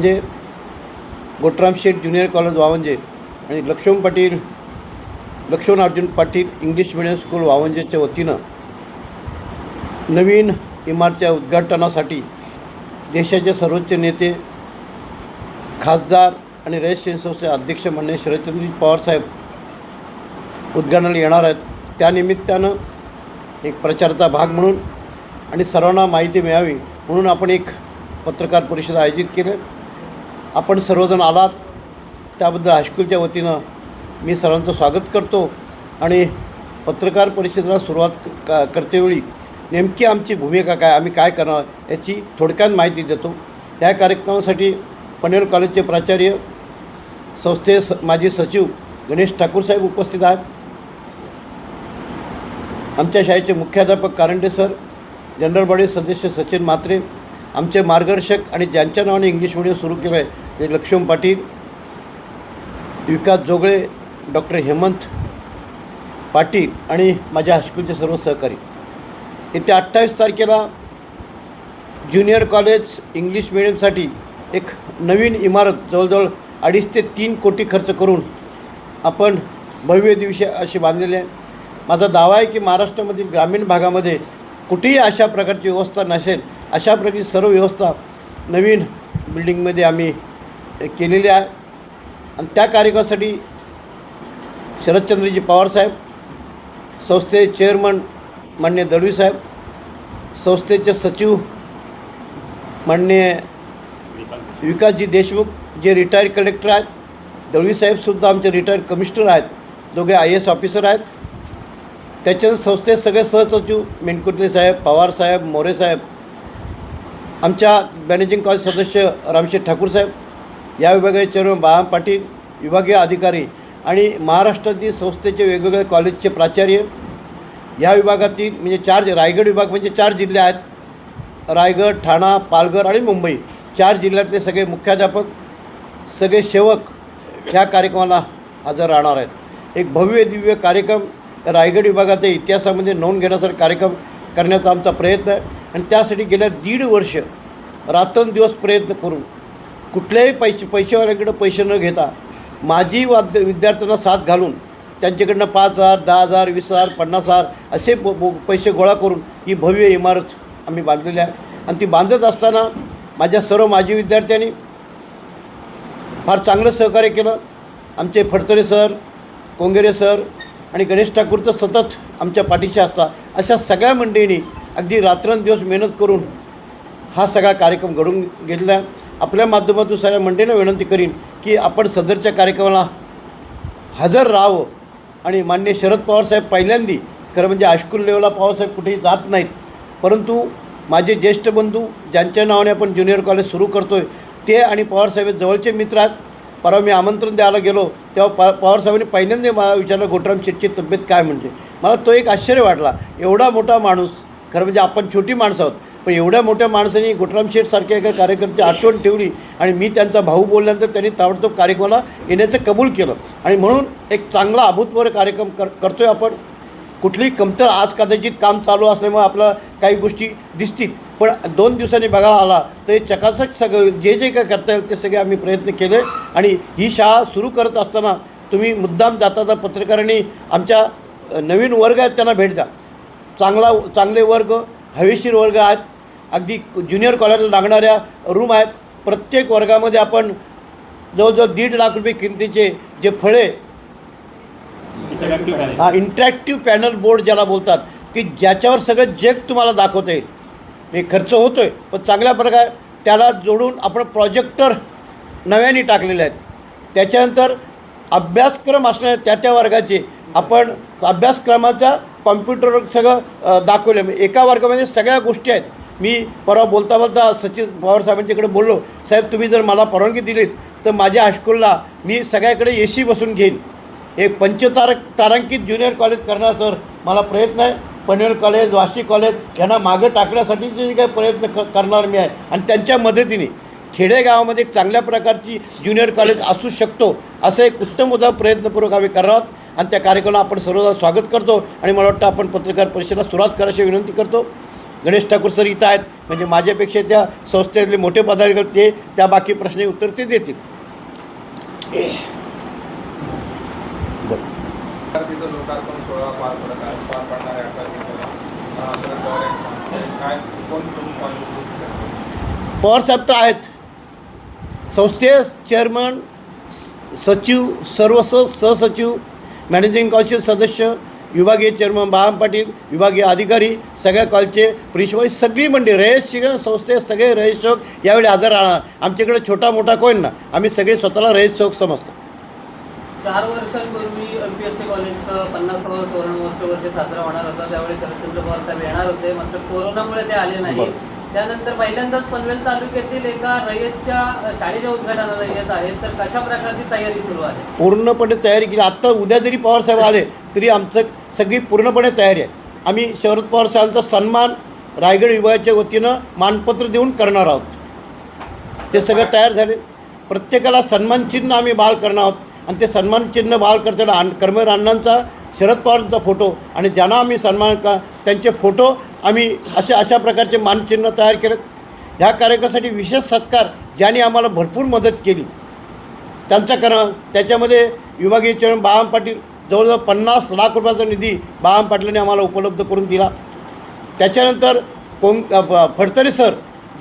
म्हणजे गोटराम शेठ junior college Wavanje आणि Laxman Patil Laxman Arjun Patil English medium school वावंजेच्या वतीनं नवीन इमारतीच्या उद्घाटनासाठी देशाचे सर्वोच्च नेते खासदार आणि रयत संस्थेचे अध्यक्ष म्हणणे शरदचंद्रजी पवारसाहेब उद्घाटनाला येणार आहेत. त्यानिमित्तानं एक प्रचाराचा भाग म्हणून आणि सर्वांना माहिती मिळावी म्हणून आपण एक पत्रकार परिषद आयोजित केली. आपण सर्वजण आलात. त्याबद्दल हायस्कूलच्या वतीनं मी सर्वांचं स्वागत करतो आणि पत्रकार परिषदेला सुरुवात का करतेवेळी नेमकी आमची भूमिका काय आम्ही काय करणार याची थोडक्यात माहिती देतो. या कार्यक्रमासाठी पनवेल कॉलेजचे प्राचार्य संस्थे स माजी सचिव गणेश ठाकूर साहेब उपस्थित आहेत. आमच्या शाळेचे मुख्याध्यापक कारंडे सर जनरल बॉडी सदस्य सचिन म्हात्रे आमचे मार्गदर्शक आणि ज्यांच्या नावाने इंग्लिश मिडियम सुरू केलं आहे ते लक्ष्मण पाटील विकास जोगळे डॉक्टर हेमंत पाटील आणि माझ्या हायस्कूलचे सर्व सहकारी. येत्या अठ्ठावीस तारखेला ज्युनियर कॉलेज इंग्लिश मिडियमसाठी एक नवीन इमारत जवळजवळ अडीच ते तीन कोटी खर्च करून आपण भव्य दिवशी अशी बांधलेली आहे. माझा दावा आहे की महाराष्ट्रामधील ग्रामीण भागामध्ये कुठेही अशा प्रकारची व्यवस्था नसेल अशा प्रकारची सर्व व्यवस्था नवीन बिल्डिंगमध्ये आम्ही केलेली आहे. आणि त्या कार्यक्रमासाठी शरदचंद्रजी पवारसाहेब संस्थेचे चेअरमन मान्य दळवी साहेब संस्थेचे सचिव मान्य विकासजी देशमुख जे रिटायर्ड कलेक्टर आहेत. दळवी साहेबसुद्धा आमचे रिटायर्ड कमिशनर आहेत. दोघे आय एस ऑफिसर आहेत. त्याच्या संस्थेत सगळे सहसचिव मेनकुटले साहेब पवार साहेब मोरे साहेब आमच्या मॅनेजिंग कॉलेज सदस्य रामशेठ ठाकूर साहेब या विभागाचे चेअरमन बाळाम पाटील विभागीय अधिकारी आणि महाराष्ट्रातील संस्थेचे वेगवेगळे कॉलेजचे प्राचार्य. या विभागातील म्हणजे चार रायगड विभाग म्हणजे चार जिल्हे आहेत. रायगड ठाणा पालघर आणि मुंबई चार जिल्ह्यातले सगळे मुख्याध्यापक सगळे सेवक ह्या कार्यक्रमाला हजर राहणार आहेत. एक भव्य दिव्य कार्यक्रम रायगड विभागाच्या इतिहासामध्ये नोंद घेण्यासारखा कार्यक्रम करण्याचा आमचा प्रयत्न आहे. आणि त्यासाठी गेल्या दीड वर्ष रात्रंदिवस प्रयत्न करून कुठल्याही पैसे पैसेवाल्यांकडं पैसे न घेता माझी वाद्य विद्यार्थ्यांना साथ घालून त्यांच्याकडनं पाच हजार दहा हजार वीस हजार पन्नास हजार असे ब- ब- पैसे गोळा करून ही भव्य इमारत आम्ही बांधलेली आहे. आणि ती बांधत असताना माझ्या सर्व माजी विद्यार्थ्यांनी फार चांगलं सहकार्य केलं. आमचे फडतरे सर कोंगेरे सर आणि गणेश ठाकूर तर सतत आमच्या पाठीशी असतात. अशा सगळ्या मंडळींनी अगदी रात्रंदिवस मेहनत करून हा सगळा कार्यक्रम घडून घेतला. आहे आपल्या माध्यमातून सगळ्या मंडळींना विनंती करीन की आपण सदरच्या कार्यक्रमाला हजर राहावं. आणि मान्य शरद पवारसाहेब पहिल्यांदी खरं म्हणजे हायस्कूल लेवलला पवारसाहेब कुठेही जात नाहीत परंतु माझे ज्येष्ठ बंधू ज्यांच्या नावाने आपण ज्युनियर कॉलेज सुरू करतो आहे ते आणि पवारसाहेब जवळचे मित्र आहेत. परवा मी आमंत्रण द्यायला गेलो तेव्हा प पवारसाहेबांनी पहिल्यांदा मला विचारलं घोटराम शेटची तब्येत काय? म्हणजे. मला तो एक आश्चर्य वाटला. एवढा मोठा माणूस खरं म्हणजे आपण छोटी माणसं आहोत. पण एवढ्या मोठ्या माणसांनी गोटराम शेठ एका कार्यकर्त्याची आठवण ठेवली आणि मी त्यांचा भाऊ बोलल्यानंतर त्यांनी ताबडतोब कार्यक्रमाला येण्याचं कबूल केलं. आणि म्हणून एक चांगला अभूतपूर्व कार्यक्रम कर करतो आहे आपण. कुठलीही कमतर आज कदाचित काम चालू असल्यामुळे आपल्याला काही गोष्टी दिसतील. पण दोन दिवसांनी बघायला आला तर हे चकाचक सगळं जे जे काय करता येईल ते सगळे आम्ही प्रयत्न केले. आणि ही शाळा सुरू करत असताना तुम्ही मुद्दाम जाता जाता पत्रकारांनी आमच्या नवीन वर्ग आहेत त्यांना भेट द्या. चांगला चांगले वर्ग हवेशीर वर्ग आहेत अगदी ज्युनियर कॉलेजला लागणाऱ्या रूम आहेत. प्रत्येक वर्गामध्ये आपण जवळजवळ दीड लाख रुपये किमतीचे जे फळे हा इंटरॅक्टिव्ह पॅनल बोर्ड ज्याला बोलतात की ज्याच्यावर सगळं जग तुम्हाला दाखवता येईल हे खर्च होतो आहे पण चांगल्या प्रकारे त्याला जोडून आपण प्रोजेक्टर नव्याने टाकलेले आहेत. त्याच्यानंतर अभ्यासक्रम असणारे त्या त्या वर्गाचे आपण अभ्यासक्रमाचा कॉम्प्युटरवर सगळं दाखवलं म्हणजे एका वर्गामध्ये सगळ्या गोष्टी आहेत. मी परवा बोलता बोलता सचिन पवार साहेबांच्याकडे बोललो साहेब तुम्ही जर मला परवानगी दिलीत तर माझ्या हायस्कूलला मी सगळ्याकडे ए सी बसून घेईन. एक पंचतारक तारांकित ज्युनियर कॉलेज करणार सर मला प्रयत्न आहे. पनवेल कॉलेज वाशी कॉलेज यांना मागं टाकण्यासाठीचे जे काही प्रयत्न क करणार मी आहे. आणि त्यांच्या मदतीने खेडेगावामध्ये एक चांगल्या प्रकारची ज्युनियर कॉलेज असू शकतो असं एक उत्तम उदा प्रयत्नपूर्वक आम्ही करणार आहोत. आणि त्या कार्यक्रमाला आपण सर्वदा स्वागत करतो आणि मला वाटतं आपण पत्रकार परिषदेला सुरुवात करायची विनंती करतो. गणेश ठाकूर सर इथं आहेत. म्हणजे माझ्यापेक्षा त्या संस्थेतले मोठे पदाधिकारी ते त्या बाकी प्रश्न उत्तर ते देतील. पवार? पवारसाहेब तर आहेत. संस्थे चेअरमन सचिव सर्व सहसचिव मॅनेजिंग काउन्सिल सदस्य विभागीय चेअरमन बाळाम पाटील विभागीय अधिकारी सगळ्या कॉलचे प्रिन्सिपल सगळी मंडळी रयत शिक्षण संस्थेत सगळे रयत सेवक यावेळी हजर राहणार. आमच्याकडे छोटा मोठा कोण ना आम्ही सगळे स्वतःला रयत सेवक समजतो. चार वर्षांपूर्वी एम पी एस सी कॉलेजचं पन्नासावा सुवर्ण महोत्सव वरती साजरा होणार होता. त्यावेळी शरदचंद्र पवार साहेब येणार होते. मात्र कोरोनामुळे ते आले नाही. त्यानंतर पहिल्यांदाच पनवेल तालुक्यातील एका रयतच्या शाळेच्या उद्घाटनाला येत आहेत. तर कशा प्रकारची तयारी सुरू आहे? पूर्णपणे तयारी केली. आत्ता उद्या जरी पवारसाहेब आले तरी आमचं सगळी पूर्णपणे तयारी आहे. आम्ही शरद पवार साहेबांचा सन्मान रायगड विभागाच्या वतीनं मानपत्र देऊन करणार आहोत. ते सगळं तयार झाले. प्रत्येकाला सन्मानचिन्ह आम्ही बाळ करणार आहोत. आणि ते सन्मानचिन्ह बाळ करताना अण् कर्मवीर अण्णांचा शरद पवारांचा फोटो आणि ज्यांना आम्ही सन्मान का त्यांचे फोटो आम्ही असे अशा प्रकारचे मानचिन्ह तयार केलेत. ह्या कार्यक्रमासाठी विशेष सत्कार ज्यांनी आम्हाला भरपूर मदत केली. त्यांचा करणं त्याच्यामध्ये विभागीय चेअरमन बाळाम पाटील जवळजवळ पन्नास लाख रुपयाचा निधी बाळाम पाटलांनी आम्हाला उपलब्ध करून दिला. त्याच्यानंतर कोम फडतरे सर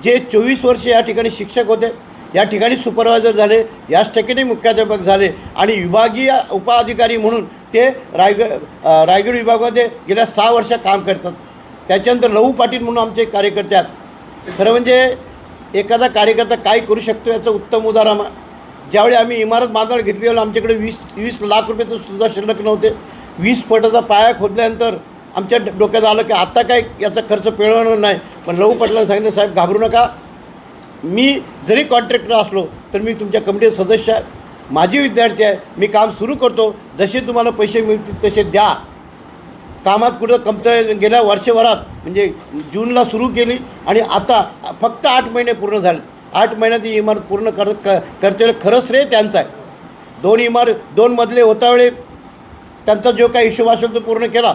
जे चोवीस वर्ष या ठिकाणी शिक्षक होते या ठिकाणी सुपरवायझर झाले याच ठिकाणी मुख्याध्यापक झाले आणि विभागीय उपाधिकारी म्हणून ते रायगड रायगड विभागामध्ये गेल्या सहा वर्ष काम करतात. त्याच्यानंतर लहू पाटील म्हणून आमचे कार्यकर्ते आहेत. खरं म्हणजे एखादा कार्यकर्ता काय करू शकतो याचं उत्तम उदाहरण ज्यावेळी आम्ही इमारत बांधायला घेतली त्यावेळी आमच्याकडे वीस वीस लाख रुपये तर सुद्धा शिल्लक नव्हते. वीस फटाचा पाया खोदल्यानंतर आमच्या ड- डोक्यात आलं की आता काय याचा खर्च पिळवणार नाही. पण लहू पाटलांनी सांगितलं साहेब घाबरू नका. मी जरी कॉन्ट्रॅक्टर असलो तर मी तुमच्या कमिटीचा सदस्य आहे. माझी विद्यार्थी आहे. मी काम सुरू करतो. जसे तुम्हाला पैसे मिळतील तसे द्या. कामात कुठं कमतर गेल्या वर्षभरात म्हणजे जूनला सुरू केली आणि आता फक्त आठ महिने पूर्ण झाले. आठ महिन्यात ही इमारत पूर्ण कर क करते खरंच श्रेय त्यांचं आहे. दोन इमारत दोन मजले होता वेळी त्यांचा जो काही हिशोब असेल तो पूर्ण केला.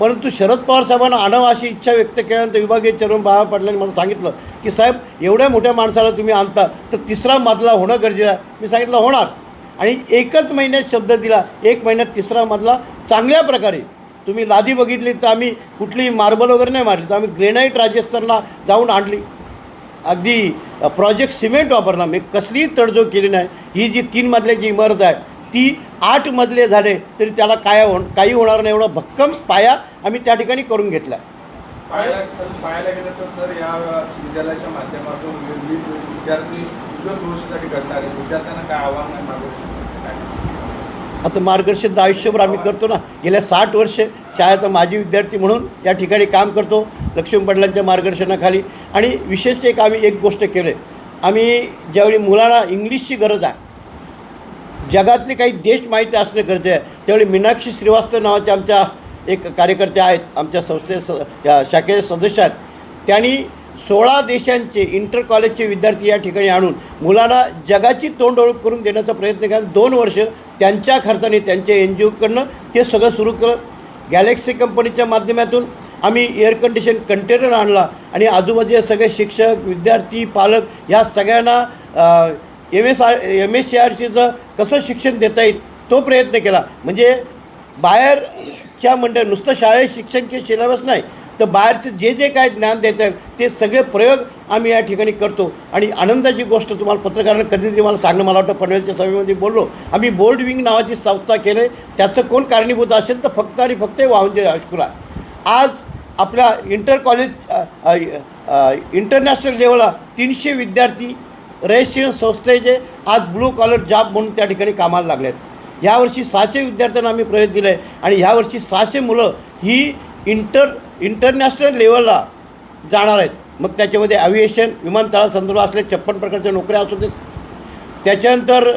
परंतु शरद पवार साहेबांना आणावं अशी इच्छा व्यक्त केल्यानंतर विभागीय चेअरमन बाबा पाटलांनी मला सांगितलं की साहेब एवढ्या मोठ्या माणसाला तुम्ही आणता तर तिसरा मजला होणं गरजेचं आहे. मी सांगितलं होणार. आणि एकच महिन्यात शब्द दिला. एक महिन्यात तिसरा मजला चांगल्या प्रकारे तुम्ही लादी बघितली तर आम्ही कुठलीही मार्बल वगैरे नाही मारली. तर आम्ही ग्रेनाईट राजस्थानला जाऊन आणली. अगदी प्रोजेक्ट सिमेंट वापरणार मी कसलीही तडजोड केली नाही. ही जी तीन मजल्याची इमारत आहे ती आठ मजले झाले तरी त्याला काय हो काही होणार नाही एवढा भक्कम पाया आम्ही त्या ठिकाणी करून घेतला पाहायला गेलं तर सर या विद्यालयाच्या माध्यमातून विद्यार्थी उज्ज्वल भविष्यासाठी घडणार विद्यार्थ्यांना काय आव्हान आहे आता मार्गदर्शन आयुष्यभर आम्ही करतो ना. गेल्या साठ वर्ष शाळेचा माजी विद्यार्थी म्हणून या ठिकाणी काम करतो लक्ष्मी पाटलांच्या मार्गदर्शनाखाली. आणि विशेष एक आम्ही एक गोष्ट केलं. आहे आम्ही ज्यावेळी मुलांना इंग्लिशची गरज आहे जगातले काही देश माहिती असणं गरजेचं आहे त्यावेळी मीनाक्षी श्रीवास्तव नावाच्या आमच्या एक कार्यकर्त्या आहेत आमच्या संस्थे स या शाखेचे सदस्य आहेत. त्यांनी सोळा देशांचे इंटर कॉलेजचे विद्यार्थी या ठिकाणी आणून मुलांना जगाची तोंड ओळख करून देण्याचा प्रयत्न केला. दोन वर्ष त्यांच्या खर्चाने त्यांच्या एन जी ओकडनं ते सगळं सुरू केलं. गॅलेक्सी कंपनीच्या माध्यमातून आम्ही एअर कंडिशन कंटेनर आणला आणि आजूबाजूचे सगळे शिक्षक विद्यार्थी पालक ह्या सगळ्यांना M S R M S C R सीचं कसं शिक्षण देता येईल तो प्रयत्न केला. म्हणजे बाहेरच्या मंडळ नुसतं शाळेत शिक्षण किंवा सिलेबस नाही तर बाहेरचं जे जे काय ज्ञान देत आहेत ते सगळे प्रयोग आम्ही या ठिकाणी करतो. आणि आनंदाची गोष्ट तुम्हाला पत्रकारांना कधीतरी मला सांगणं मला वाटतं पनवेलच्या सभेमध्ये बोललो. आम्ही बोर्ड विंग नावाची संस्था केलं. आहे त्याचं कोण कारणीभूत असेल तर फक्त आणि फक्त वाहूंजे हायस्कूल आज आपल्या इंटर कॉलेज इंटरनॅशनल लेवलला तीनशे विद्यार्थी रहस्य संस्थेचे आज ब्लू कॉलर जॉब म्हणून त्या ठिकाणी कामाला लागले आहेत यावर्षी सहाशे विद्यार्थ्यांना आम्ही प्रवेश दिला आहे आणि ह्यावर्षी सहाशे मुलं ही इंटर इंटरनॅशनल लेवलला जाणार आहेत. मग त्याच्यामध्ये ॲव्हिएशन विमानतळासंदर्भात असले छप्पन प्रकारच्या नोकऱ्या असू देत. त्याच्यानंतर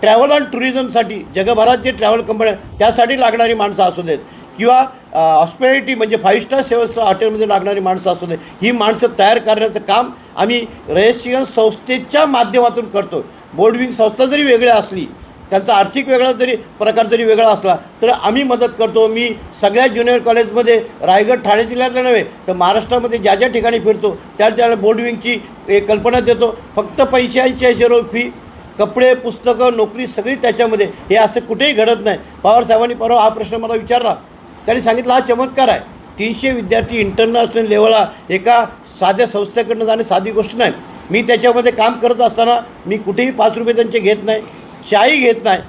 ट्रॅव्हल अँड टुरिझमसाठी जगभरात जे ट्रॅव्हल कंपन्या त्यासाठी लागणारी माणसं असू देत. किंवा हॉस्पिटॅलिटी म्हणजे फाईव्ह स्टार सेवन्स हॉटेलमध्ये लागणारी माणसं असू देत. ही माणसं तयार करण्याचं काम आम्ही रजिस्ट्रेशन संस्थेच्या माध्यमातून करतो बोर्डविंग संस्था जरी वेगळ्या असली त्यांचा आर्थिक वेगळा जरी प्रकार जरी वेगळा असला तर आम्ही मदत करतो. मी सगळ्या ज्युनियर कॉलेजमध्ये रायगड ठाणे जिल्ह्यातलं नव्हे तर महाराष्ट्रामध्ये ज्या ज्या ठिकाणी फिरतो त्या त्या बोर्डविंगची कल्पना देतो. फक्त पैशांची ऐंशी रुपये फी कपडे पुस्तकं नोकरी सगळी त्याच्यामध्ये. हे असं कुठेही घडत नाही. पवार साहेबांनी परवा हा प्रश्न मला विचारला. त्यांनी सांगितलं हा चमत्कार आहे. तीनशे विद्यार्थी इंटरनॅशनल लेवलला एका साध्या संस्थेकडनं जाणे साधी गोष्ट नाही. मी त्याच्यामध्ये काम करत असताना मी कुठेही पाच रुपये त्यांचे घेत नाही. चाही घेत नाही.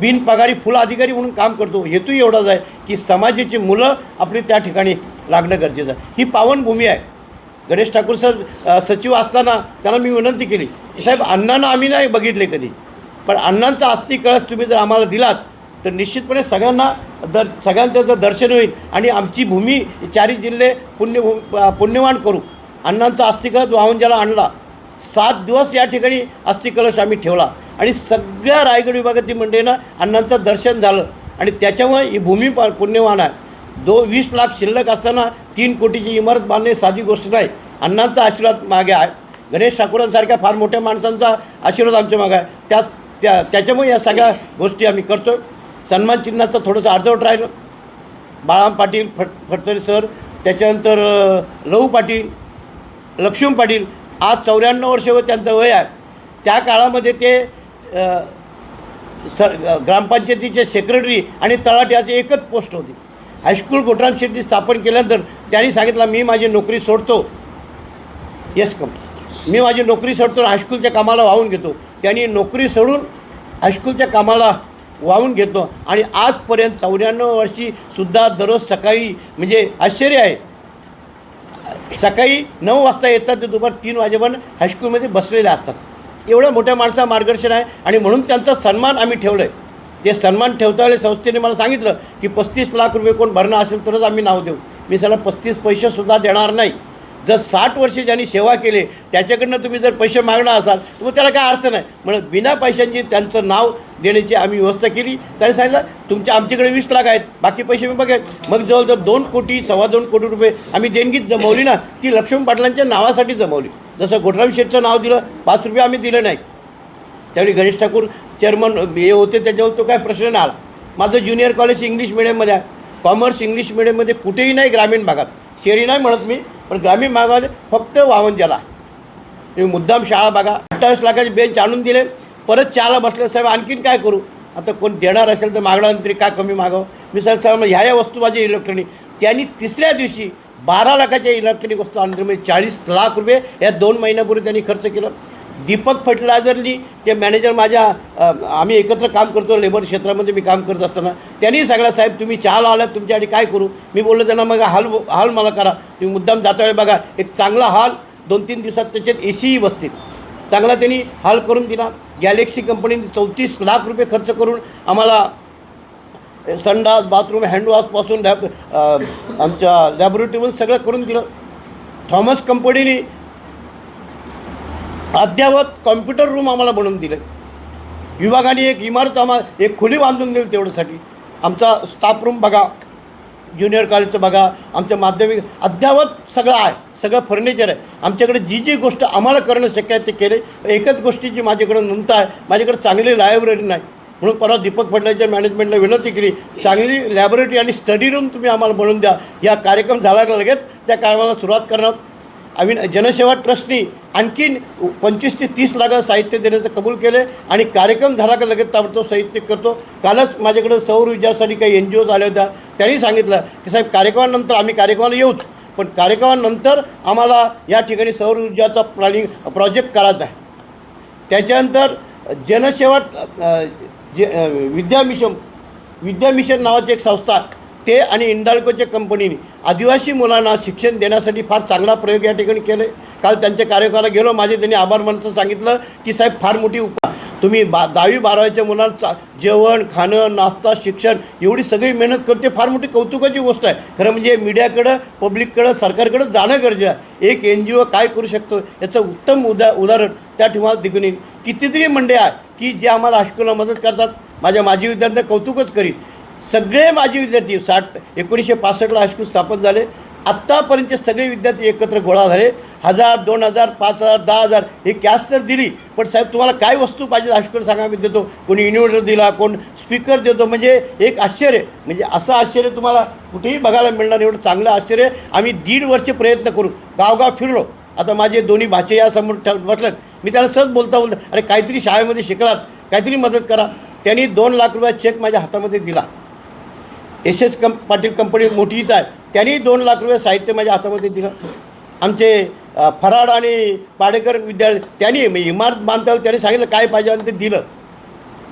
बिनपगारी फुल अधिकारी म्हणून काम करतो. हेतू एवढाच आहे की समाजाची मुलं आपली त्या ठिकाणी लागणं गरजेचं आहे. ही पावनभूमी आहे. गणेश ठाकूर सर सचिव असताना त्यांना मी विनंती केली साहेब अण्णांना आम्ही नाही बघितले कधी. पण अण्णांचा अस्थि कळस तुम्ही जर आम्हाला दिलात तर निश्चितपणे सगळ्यांना दर सगळ्यांचं दर्शन होईल आणि आमची भूमी चारी जिल्हे पुण्यभूमी पुण्यवान करू. अण्णांचा अस्थि वाहून ज्याला आणला सात दिवस या ठिकाणी अस्थिकलश आम्ही ठेवला. आणि सगळ्या रायगड विभागातील मंडळींना अण्णांचं दर्शन झालं. आणि त्याच्यामुळे ही भूमी पा- पुण्यवान आहे. दो वीस लाख शिल्लक असताना तीन कोटीची इमारत बांधणे साधी गोष्ट नाही. अण्णांचा आशीर्वाद मागे आहे. गणेश ठाकूरांसारख्या फार मोठ्या माणसांचा आशीर्वाद आमच्या मागे आहे. त्याच त्या त्याच्यामुळे या सगळ्या गोष्टी आम्ही करतो सन्मान चिन्हाचं थोडंसं अर्धवट राहिलं. बाळाम पाटील फट फडतरे सर त्याच्यानंतर लहू पाटील लक्ष्मण पाटील. आज चौऱ्याण्णव वर्ष व त्यांचं वय आहे. त्या काळामध्ये ते स सर ग्रामपंचायतीचे सेक्रेटरी आणि तलाठी असे एकच पोस्ट होती. हायस्कूल गोठराम शेट्टी स्थापन केल्यानंतर त्यांनी सांगितलं मी माझी नोकरी सोडतो. येस कम मी माझी नोकरी सोडतो हायस्कूलच्या कामाला वाहून घेतो. त्यांनी नोकरी सोडून हायस्कूलच्या कामाला वाहून घेतो आणि आजपर्यंत चौऱ्याण्णव वर्षीसुद्धा दररोज सकाळी म्हणजे आश्चर्य आहे. सकाळी नऊ वाजता येतात ते दुपार तीन वाजेपर्यंत हायस्कूलमध्ये बसलेले असतात. एवढ्या मोठ्या माणसा मार्गदर्शन आहे. आणि म्हणून त्यांचा सन्मान आम्ही ठेवलं आहे ते सन्मान ठेवता आले संस्थेने मला सांगितलं की पस्तीस लाख रुपये कोण भरणं असेल तरच आम्ही नाव देऊ. मी सगळं पस्तीस पैसेसुद्धा देणार नाही. जर साठ वर्षे ज्यांनी सेवा केली त्याच्याकडनं तुम्ही जर पैसे मागणार असाल तर मग त्याला काय अर्थ नाही. म्हणून बिना पैशांची त्यांचं नाव देण्याची आम्ही व्यवस्था केली. त्याने सांगितलं तुमच्या आमच्याकडे वीस लाख आहेत बाकी पैसे मी बघेन. मग जवळजवळ दोन कोटी सव्वा दोन कोटी रुपये आम्ही देणगीत जमवली ना ती लक्ष्मण पाटलांच्या नावासाठी जमवली. जसं गोठराम शेठचं नाव दिलं पाच रुपये आम्ही दिले नाही. त्यावेळी गणेश ठाकूर चेअरमन हे होते त्याच्यावर तो काय प्रश्न नाही आला. माझं ज्युनियर कॉलेज इंग्लिश मिडियममध्ये आहे. कॉमर्स इंग्लिश मिडियममध्ये कुठेही नाही ग्रामीण भागात. शहरी नाही म्हणत मी पण ग्रामीण भागामध्ये फक्त वावंजाला तुम्ही मुद्दाम शाळा बघा. अठ्ठावीस लाखाचे बेंच आणून दिले. परत चारला बसले साहेब आणखीन काय करू? आता कोण देणार असेल तर मागणार तरी काय कमी मागावं? मी साहेब साहेब ह्या या वस्तू माझी इलेक्ट्रॉनिक त्यांनी तिसऱ्या दिवशी बारा लाखाच्या इलेक्ट्रॉनिक वस्तू आणली म्हणजे चाळीस लाख रुपये या दोन महिन्यापूर्वी त्यांनी खर्च केलं. दीपक फर्टिलायझरनी ते मॅनेजर माझ्या आम्ही एकत्र काम करतो लेबर क्षेत्रामध्ये मी काम करत असताना त्यांनी सगळ्या साहेब तुम्ही चहाला आलात तुमच्यासाठी काय करू? मी बोललो त्यांना मग हाल हाल मला करा. तुम्ही मुद्दाम जाता वेळी बघा एक चांगला हाल दोन तीन दिवसात त्याच्यात ए सीही बसतील. चांगला त्यांनी हाल करून दिला. गॅलेक्सी कंपनीने चौतीस लाख रुपये खर्च करून आम्हाला संडास बाथरूम हँडवॉशपासून लॅब आमच्या लॅबोरेटरीमध्ये सगळं करून दिलं. थॉमस कंपनीने अद्यावत कॉम्प्युटर रूम आम्हाला बनवून दिले. विभागाने एक इमारत आम्हाला एक खोली बांधून दिली तेवढ्यासाठी. आमचा स्टाफ रूम बघा ज्युनियर कॉलेजचं बघा आमचं माध्यमिक अद्यावत सगळं आहे सगळं फर्निचर आहे. आमच्याकडे जी जी गोष्ट आम्हाला करणं शक्य आहे ते केले. एकच गोष्टीची माझ्याकडे नोंद आहे माझ्याकडे चांगली लायब्ररी नाही. म्हणून परत दीपक फडणवीसच्या मॅनेजमेंटला विनंती केली चांगली लॅबोरेटरी आणि स्टडी रूम तुम्ही आम्हाला बनवून द्या. या कार्यक्रम झाला का लगेच? त्या कार्यक्रमाला सुरुवात करणार आम्ही जनसेवा ट्रस्टनी आणखीन पंचवीस ते तीस लाख साहित्य देण्याचं कबूल केले आणि कार्यक्रम झाला का लगेच ताबडतोब साहित्य करतो. कालच माझ्याकडे सौर विचारसाठी काही एन जी ओज आल्या होत्या. त्यांनी सांगितलं की साहेब कार्यक्रमानंतर आम्ही कार्यक्रमाला येऊच पण कार्यक्रमानंतर आम्हाला या ठिकाणी सौर ऊर्जाचा प्लॅनिंग प्रोजेक्ट करायचा आहे. त्याच्यानंतर जनसेवा जे विद्यामिशन विद्यामिशन नावाची एक संस्था ते आणि इंडाल्कोच्या कंपनीने आदिवासी मुलांना शिक्षण देण्यासाठी फार चांगला प्रयोग या ठिकाणी केले. काल त्यांच्या कार्यकाला गेलो माझे त्यांनी आभार मानचं सांगितलं की साहेब फार मोठी उपा तुम्ही बा दहावी बारावीच्या मुलांचा जेवण खाणं नाश्ता शिक्षण एवढी सगळी मेहनत करते फार मोठी कौतुकाची गोष्ट आहे. खरं म्हणजे मीडियाकडं पब्लिककडं सरकारकडं जाणं गरजेचं आहे. एक एन जी ओ काय करू शकतो? याचं उत्तम उदा उदाहरण त्या ठिकाणी दिघून येईल कितीतरी मंडळी आहे की जे आम्हाला हायस्कूलला मदत करतात. माझ्या माजी विद्यार्थ्यांना कौतुकच करीन. सगळे माजी विद्यार्थी साठ एकोणीसशे पासष्टला हायस्कूल स्थापन झाले. आत्तापर्यंतचे सगळे विद्यार्थी एकत्र गोळा झाले. हजार दोन हजार पाच हजार दहा हजार हे कॅश तर दिली. पण साहेब तुम्हाला काय वस्तू पाहिजे हायस्कूल सांगा मी देतो. कोणी इन्व्हर्टर दिला कोण स्पीकर देतो. म्हणजे एक आश्चर्य. म्हणजे असं आश्चर्य तुम्हाला कुठेही बघायला मिळणार एवढं चांगलं आश्चर्य. आम्ही दीड वर्ष प्रयत्न करू. गावगाव फिरलो. आता माझे दोन्ही भाचे यासमोर ठ बसलेत. मी त्याला सहज बोलता बोलता अरे काहीतरी शाळेमध्ये शिकलात. काहीतरी मदत करा. त्यांनी दोन लाख रुपया चेक माझ्या हातामध्ये दिला. एस एस कं पाटील कंपनी मोठी आहे. त्यांनी दोन लाख रुपये साहित्य माझ्या हातामध्ये दिलं. आमचे फराड आणि पाडेकर विद्यार्थी त्यांनी मी इमारत बांधता त्यांनी सांगितलं काय पाहिजे आणि ते दिलं.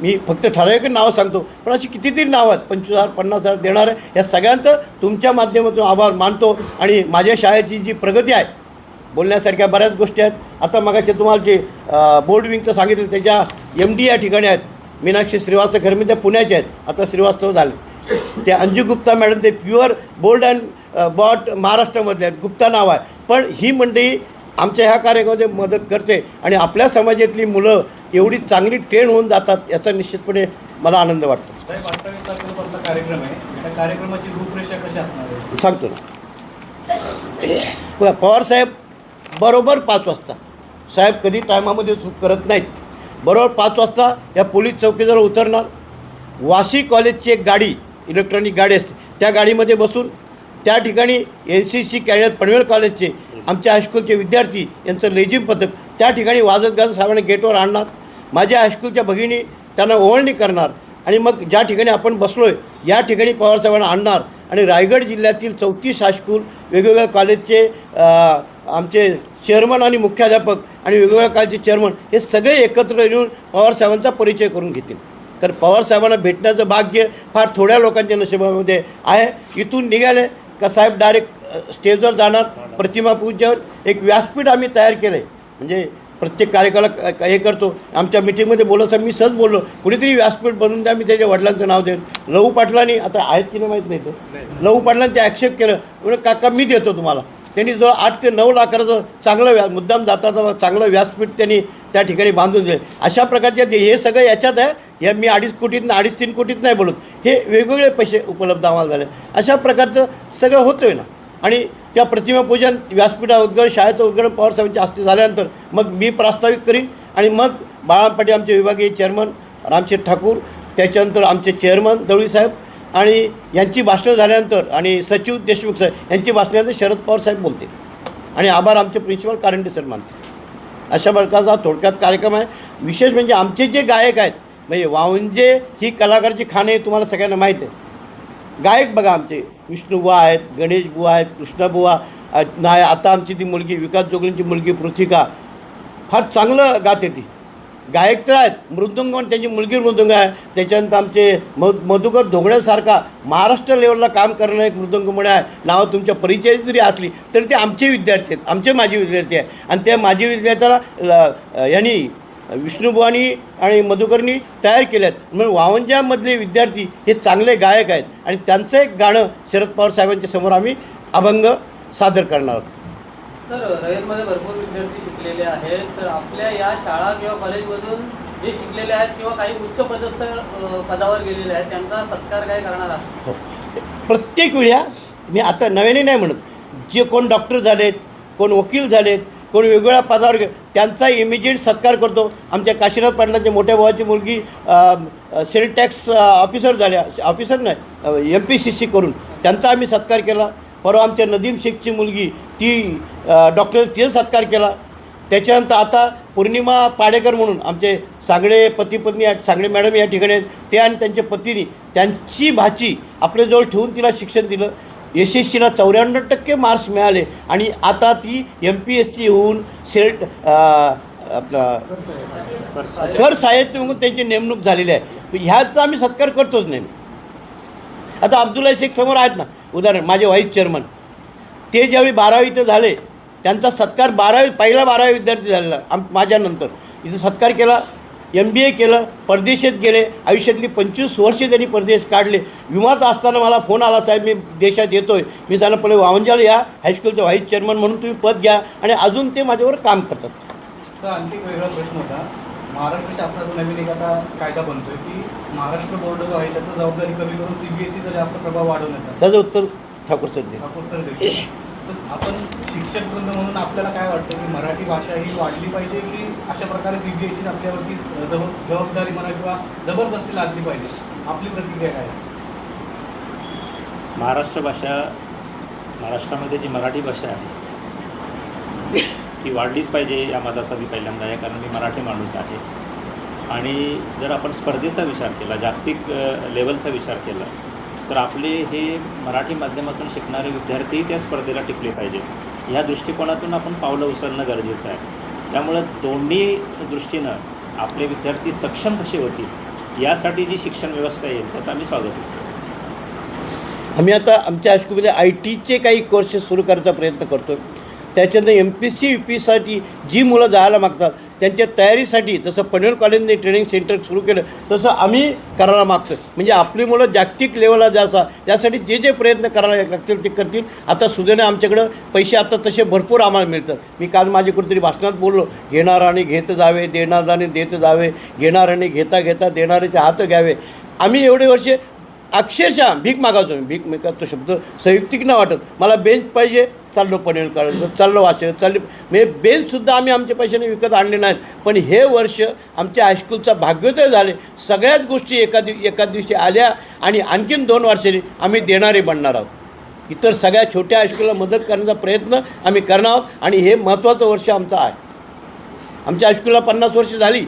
मी फक्त ठराविक नावं सांगतो. पण अशी कितीतरी नावं आहेत. पंचवीस हजार पन्नास हजार देणार आहे. या सगळ्यांचं तुमच्या माध्यमातून आभार मानतो आणि माझ्या शाळेची जी प्रगती आहे बोलण्यासारख्या बऱ्याच गोष्टी आहेत. आता मगाशी तुम्हाला जे बोर्ड विंगचं सांगितलं त्याच्या एम डी या ठिकाणी आहेत. मीनाक्षी श्रीवास्तव खरं त्या पुण्याचे आहेत. आता श्रीवास्तव झाले. ते अंजू गुप्ता मॅडम ते प्युअर बोल्ड अँड बॉट महाराष्ट्रामधले आहेत. गुप्ता नाव आहे. पण ही मंडळी आमच्या ह्या कार्यक्रमामध्ये मदत करते आणि आपल्या समाजातली मुलं एवढी चांगली ट्रेन होऊन जातात याचा निश्चितपणे मला आनंद वाटतो. साहेब सांगतो ना. बघा पवारसाहेब बरोबर पाच वाजता. साहेब कधी टायमामध्ये चूक करत नाहीत. बरोबर पाच वाजता या पोलीस चौकीजवळ उतरणार. वाशी कॉलेजची एक गाडी इलेक्ट्रॉनिक गाडी असते. त्या गाडीमध्ये बसून त्या ठिकाणी N C C cadet Panvel कॉलेजचे आमच्या हायस्कूलचे विद्यार्थी यांचं लेझिम पथक त्या ठिकाणी वाजत गाजत साहेबांना गेटवर आणणार. माझ्या हायस्कूलच्या भगिनी त्यांना ओवळणी करणार आणि मग ज्या ठिकाणी आपण बसलो आहे या ठिकाणी पवारसाहेबांना आणणार आणि रायगड जिल्ह्यातील चौतीस हायस्कूल वेगवेगळ्या कॉलेजचे आमचे चेअरमन आणि मुख्याध्यापक आणि वेगवेगळ्या कॉलेजचे चेअरमन हे सगळे एकत्र येऊन पवारसाहेबांचा परिचय करून घेतील. कारण पवारसाहेबांना भेटण्याचं भाग्य फार थोड्या लोकांच्या नशिबामध्ये आहे. इथून निघाले का साहेब डायरेक्ट स्टेजवर जाणार प्रतिमा पूजेवर एक व्यासपीठ आम्ही तयार केलं आहे म्हणजे प्रत्येक कार्यक्रमाला क- हे करतो. आमच्या मिटिंगमध्ये बोलत मी सहज बोललो कुणीतरी व्यासपीठ बनवून द्या मी त्याच्या वडिलांचं नाव देईन. लहू पाटलांनी आता आहेत की नाही माहीत नाही तो लहू पाटलांनी ते ॲक्सेप्ट केलं. म्हणजे काका मी देतो तुम्हाला. त्यांनी जवळ आठ ते नऊ लाखाचं चांगलं व्या मुद्दाम जाताचं चांगलं व्यासपीठ त्यांनी त्या ठिकाणी बांधून दिले अशा प्रकारचे हे सगळं याच्यात आहे. या मी अडीच कोटीत अडीच तीन कोटीत नाही बोलत. हे वेगवेगळे पैसे उपलब्ध आम्हाला झाले. अशा प्रकारचं सगळं होतं आहे ना. आणि त्या प्रतिमापूजन व्यासपीठा उद्घाटन शाळेचं उद्घाटन पवारसाहेबांच्या हस्ते झाल्यानंतर मग मी प्रास्ताविक करीन आणि मग बाळापाटी आमचे विभागीय चेअरमन रामशेठ ठाकूर त्याच्यानंतर आमचे चेअरमन दळवी साहेब आणि यांची भाषणं झाल्यानंतर आणि सचिव देशमुख साहेब यांची भाषणानंतर शरद पवार साहेब बोलतील. आणि आभार आमचे प्रिन्सिपल कारंडे सर मानतील. अशा प्रकारचा थोडक्यात कार्यक्रम आहे. विशेष म्हणजे आमचे जे गायक आहेत म्हणजे वाहुंजे ही कलाकारची खाणे तुम्हाला सगळ्यांना माहीत आहे. गायक बघा आमचे विष्णुबुवा आहेत गणेश बुवा आहेत कृष्णबुवा नाही आता आमची ती मुलगी विकास जोगलींची मुलगी पृथिका फार चांगलं गाते ती. गायक तर आहेत मृदुंग आणि त्यांची मुलगी मृदुंग आहे. त्याच्यानंतर आमचे म मधुकर धोगड्यासारखा महाराष्ट्र लेवलला काम करणारे एक मृदुंगमुळे आहे. नावं तुमच्या परिचय जरी असली तरी ते आमचे विद्यार्थी आहेत आमचे माजी विद्यार्थी आहे आणि त्या माजी विद्यार्थ्याला ल- यांनी विष्णुभुवानी आणि मधुकरनी तयार केल्यात. म्हणून वावंजामधले विद्यार्थी हे चांगले गायक आहेत. आणि त्यांचं एक गाणं शरद पवार साहेबांच्या समोर आम्ही अभंग सादर करणार आहोत. तर रयतमध्ये भरपूर विद्यार्थी शिकलेले आहेत. तर आपल्या या शाळा किंवा कॉलेजमधून जे शिकलेले आहेत किंवा काही उच्च पदस्थ पदावर गेलेले आहेत त्यांचा सत्कार काय करणार आहात? हो. प्रत्येक वेळा मी आता नव्याने नाही म्हणत जे कोण डॉक्टर झालेत कोण वकील झालेत कोण वेगवेगळ्या पदावर त्यांचा इमिजिएट सत्कार करतो. आमच्या काशीनाथ पाटलांच्या मोठ्या भावाची मुलगी सेल टॅक्स ऑफिसर झाल्या. ऑफिसर नाही एम पी सी सी करून. त्यांचा आम्ही सत्कार केला. परवा आमच्या नदीम शेखची मुलगी ती डॉक्टर तिचा सत्कार केला. त्याच्यानंतर आता पौर्णिमा पाडेकर म्हणून आमचे सांगडे पती पत्नी सांगडे मॅडम या ठिकाणी आहेत. ते आणि त्यांच्या पतीने त्यांची भाची आपल्याजवळ ठेवून तिला शिक्षण दिलं. एस एस सीला चौऱ्याण्णव टक्के मार्क्स मिळाले. आणि आता ती एम पी एस सी होऊन सेट कर साहित्य म्हणून त्यांची नेमणूक झालेली आहे. ह्याचा आम्ही सत्कार करतोच नाही आता अब्दुल्ला शेख समोर आहेत ना उदाहरण माझे व्हाईस चेअरमन ते ज्यावेळी बारावीचं झाले त्यांचा सत्कार बारावी पहिला बारावी विद्यार्थी झालेला आम माझ्यानंतर. इथं सत्कार केला एम बी ए केलं परदेशात गेले आयुष्यातली पंचवीस वर्षे त्यांनी परदेश काढले. विमात असताना मला फोन आला साहेब मी देशात येतो आहे मी सांगितलं पहिले वावंजाला या हायस्कूलचं व्हाईस चेअरमन म्हणून तुम्ही पद घ्या आणि अजून ते माझ्यावर काम करतात. आणखी वेगळा प्रश्न होता. महाराष्ट्र शासनाचा नवीन एक आता कायदा बनतोय की महाराष्ट्र बोर्ड जो आहे त्याची जबाबदारी कमी करून सीबीएसईचा जास्त प्रभाव वाढवण्याचा. त्याचं उत्तर ठाकूर सर दे ठाकूर सर. तर आपण शिक्षक वृंद म्हणून आपल्याला काय वाटतं की मराठी भाषा ही वाढली पाहिजे की अशा प्रकारे सी बी एसची आपल्यावरती जब- जबाबदारी म्हणा किंवा जबरदस्ती लागली पाहिजे आपली प्रतिक्रिया काय आहे? महाराष्ट्र भाषा महाराष्ट्रामध्ये जी मराठी भाषा आहे ती वाढलीच पाहिजे या मताचा मी पहिल्यांदा आहे कारण मी मराठी माणूस आहे आणि जर आपण स्पर्धेचा विचार केला जागतिक लेवलचा विचार केला तर आपले हे मराठी माध्यमातून शिकणारे विद्यार्थीही त्या स्पर्धेला टिकले पाहिजेत ह्या दृष्टिकोनातून आपण पावलं उचलणं गरजेचं आहे. त्यामुळं दोन्ही दृष्टीनं आपले विद्यार्थी सक्षम कसे होतील यासाठी जी शिक्षण व्यवस्था येईल त्याचं आम्ही स्वागतच करतो. आम्ही आता आमच्या हायस्कूलमध्ये आय टीचे काही कोर्सेस सुरू करायचा प्रयत्न करतो त्याच्यानंतर एम पी सी यू पीसाठी जी मुलं जायला मागतात त्यांच्या तयारीसाठी जसं पनवेल कॉलेजने ट्रेनिंग सेंटर सुरू केलं तसं आम्ही करायला मागतो म्हणजे आपली मुलं जागतिक लेवलला जासा यासाठी जे जे प्रयत्न करायला लागतील ते करतील. आता सुदैने आमच्याकडं पैसे आता तसे भरपूर आम्हाला मिळतात. मी काल माझ्या कुठेतरी भाषणात बोललो घेणाराने घेत जावे देणाराने देत जावे घेणाराने घेता घेता देणाऱ्याचे हात घ्यावे. आम्ही एवढे वर्षे अक्षरशः भीक मागायचो मी. भीक मागा तो शब्द संयुक्तिक ना वाटत. मला बेंच पाहिजे चाललो पडेल कॉलेज चाललो वाचे चालले. म्हणजे बेंचसुद्धा आम्ही आमच्या पैशाने विकत आणले नाहीत. पण हे वर्ष आमच्या हायस्कूलचा भाग्योदय झाले. सगळ्याच गोष्टी एका दिव एका दिवशी आल्या आणि आणखीन दोन वर्षांनी आम्ही देणारे बनणार आहोत. इतर सगळ्या छोट्या हायस्कूलला मदत करण्याचा प्रयत्न आम्ही करणार आहोत आणि हे महत्त्वाचं वर्ष आमचं आहे. आमच्या हायस्कूलला पन्नास वर्ष झाली.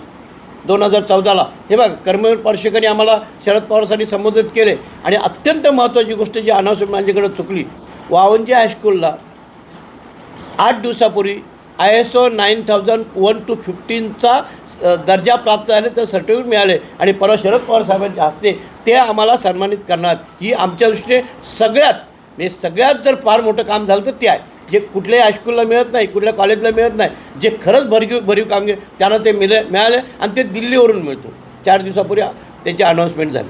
दोन हजार चौदाला. हे बघा कर्मवीर पर्षकांनी आम्हाला शरद पवारसाठी संबोधित केले. आणि अत्यंत महत्त्वाची गोष्ट जी अनाउन्समेंट माझ्याकडे चुकली वावंजी हायस्कूलला आठ दिवसापूर्वी I S O nine thousand one two फिफ्टीनचा दर्जा प्राप्त झाले तर सर्टिफिकेट मिळाले. आणि परवा शरद पवार साहेबांच्या हस्ते ते आम्हाला सन्मानित करणार. ही आमच्या दृष्टीने सगळ्यात म्हणजे सगळ्यात जर फार मोठं काम झालं तर ते आहे. जे कुठल्याही हायस्कूलला मिळत नाही कुठल्या कॉलेजला मिळत नाही जे खरंच भरगीव भरीव कामगिरी त्यांना ते मिळ मिळाले आणि ते दिल्लीवरून मिळतो. चार दिवसापूर्वी त्याची अनाऊन्समेंट झाली.